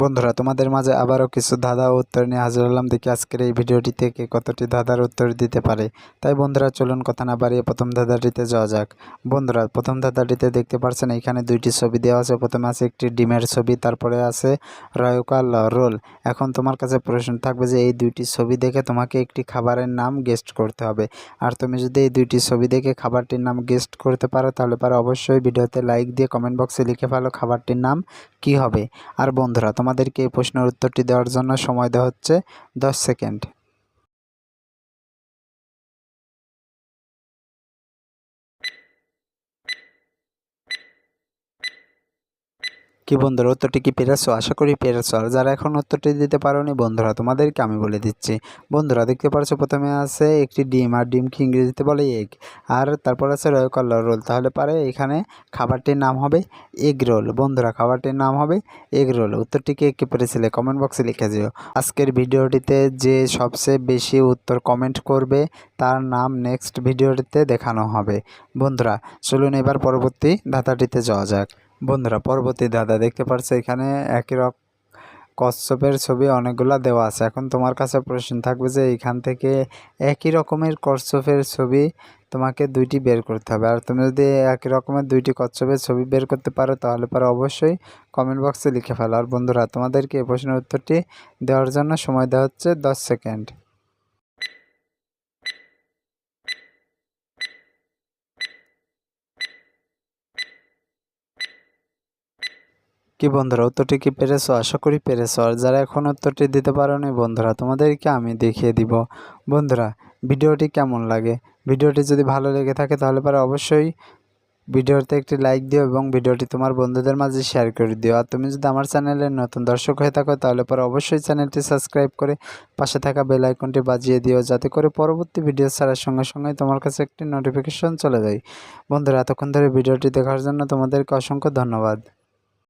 বন্ধুরা, তোমাদের মাঝে আবারও কিছু ধাঁধা উত্তর নিয়ে হাজির হলাম। দেখি আজকের এই ভিডিওটি থেকে কতটি ধাঁধার উত্তর দিতে পারে। তাই বন্ধুরা, চলুন কথা না বাড়িয়ে প্রথম ধাঁধাটিতে যাওয়া যাক। বন্ধুরা, প্রথম ধাঁধাটিতে দেখতে পাচ্ছেন, এখানে দুইটি ছবি দেওয়া আছে। প্রথমে আছে একটি ডিমের ছবি, তারপরে আছে রয়কাল রোল। এখন তোমার কাছে প্রশ্ন থাকবে যে, এই দুইটি ছবি দেখে তোমাকে একটি খাবারের নাম গেস্ট করতে হবে। আর তুমি যদি এই দুইটি ছবি দেখে খাবারটির নাম গেস্ট করতে পারো, তাহলে পারো অবশ্যই ভিডিওতে লাইক দিয়ে কমেন্ট বক্সে লিখে ফেলো খাবারটির নাম কি হবে। আর বন্ধুরা তোমাদেরকে এই প্রশ্নের উত্তরটি দেওয়ার জন্য সময় দেওয়া হচ্ছে দশ সেকেন্ড। কি বন্ধুরা, উত্তরটি কি পেরেছ? আশা করি পেরেছ। আর যারা এখন উত্তরটি দিতে পারোনি, বন্ধুরা, তোমাদেরকে আমি বলে দিচ্ছি। বন্ধুরা, দেখতে পারছ, প্রথমে আছে একটি ডিম, আর ডিমকে ইংরেজিতে বলে এগ আর তারপর আছে রয়কল্লা রোল। তাহলে পারে এখানে খাবারটির নাম হবে এগ রোল বন্ধুরা, খাবারটির নাম হবে এগ রোল উত্তরটি কে পেরেছিলে? কমেন্ট বক্সে লিখে দিও। আজকের ভিডিওটিতে যে সবচেয়ে বেশি উত্তর কমেন্ট করবে, তার নাম নেক্সট ভিডিওটিতে দেখানো হবে। বন্ধুরা, চলুন এবার পরবর্তী ধাতাটিতে যাওয়া যাক। বন্ধুরা, পরবর্তী দাদা দেখতে পারছ এখানে একই রকম কচ্ছপের ছবি অনেকগুলা দেওয়া আছে। এখন তোমার কাছে প্রশ্ন থাকবে যে এখান থেকে একই রকমের কচ্ছপের ছবি তোমাকে দুইটি বের করতে হবে। আর তুমি যদি একই রকমের দুইটি কচ্ছপের ছবি বের করতে পারো, তাহলে পরে অবশ্যই কমেন্ট বক্সে লিখে ফেলো। আর বন্ধুরা, তোমাদেরকে এই প্রশ্নের উত্তরটি দেওয়ার জন্য সময় দেওয়া হচ্ছে দশ সেকেন্ড কি বন্ধুরা, উত্তরটি কি পেরেছ? আশা করি পেরেছ। আর যারা এখন উত্তরটি দিতে পারোনি বন্ধুরা, তোমাদেরকে আমি দেখিয়ে দিব। বন্ধুরা, ভিডিওটি কেমন লাগে? ভিডিওটি যদি ভালো লেগে থাকে, তাহলে পরে অবশ্যই ভিডিওতে একটি লাইক দিও এবং ভিডিওটি তোমার বন্ধুদের মাঝে শেয়ার করে দিও। আর তুমি যদি আমার চ্যানেলের নতুন দর্শক হয়ে থাকো, তাহলে পরে অবশ্যই চ্যানেলটি সাবস্ক্রাইব করে পাশে থাকা বেল আইকনটি বাজিয়ে দিও, যাতে করে পরবর্তী ভিডিও ছাড়ার সঙ্গে সঙ্গে তোমার কাছে একটি নোটিফিকেশন চলে যায়। বন্ধুরা, এতক্ষণ ধরে ভিডিওটি দেখার জন্য তোমাদেরকে অসংখ্য ধন্যবাদ।